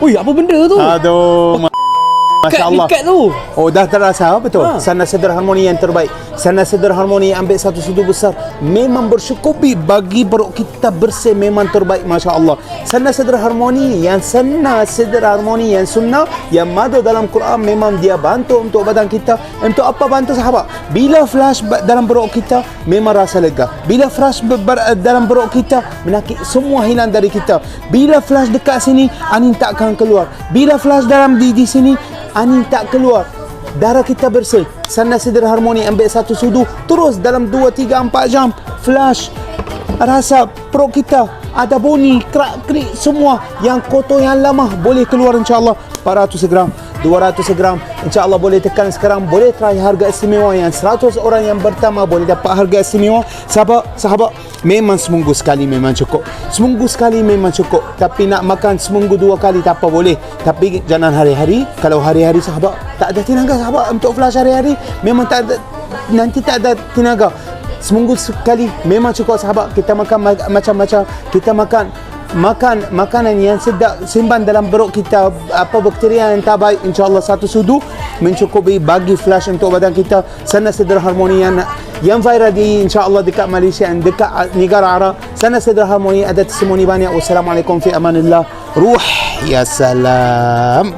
Ui, apa benda tu? Aduh, ma- Masya Allah. Ikat tu. Oh dah terasa betul. Ha. Sana sedar harmoni yang terbaik. Sana sedar harmoni ambil satu sudu besar. Memang bersyukupi bagi perut kita bersih memang terbaik Masya Allah. Sana sedar harmoni yang sana sedar harmoni yang sunnah yang ada dalam Quran memang dia bantu untuk badan kita. Untuk apa bantu sahabat? Bila flash dalam perut kita memang rasa lega. Bila flash dalam perut kita menakik semua hilang dari kita. Bila flash dekat sini angin takkan keluar. Bila flash dalam di di sini angin tak keluar. Darah kita bersih. Sana sedar harmoni ambil satu sudu terus dalam 2 3 4 jam flash rasa perut kita ada bunyi kerak kerik semua. Yang kotor yang lama boleh keluar insyaallah. 400 gram 200 gram. Insyaallah boleh tekan sekarang. Boleh try harga istimewa yang 100 orang yang pertama boleh dapat harga istimewa. Sahabat sahabat memang seminggu sekali memang cukup. Seminggu sekali memang cukup. Tapi nak makan seminggu dua kali tak apa boleh. Tapi jangan hari-hari kalau hari-hari sahabat tak ada tenaga sahabat untuk flash hari-hari memang tak ada nanti tak ada tenaga. Seminggu sekali memang cukup sahabat. Kita makan ma- macam-macam. Kita makan makan makanan yang sedap simpan dalam perut kita. Apa bakteria yang tak baik insyaallah satu sudu mencukupi bagi flash untuk badan kita. Sana sedar harmoni yang yang viral di insyaallah dekat Malaysia dan dekat negara Arab sana sedar harmoni ada testimoni banyak wassalamualaikum fi amanillah ruh ya salam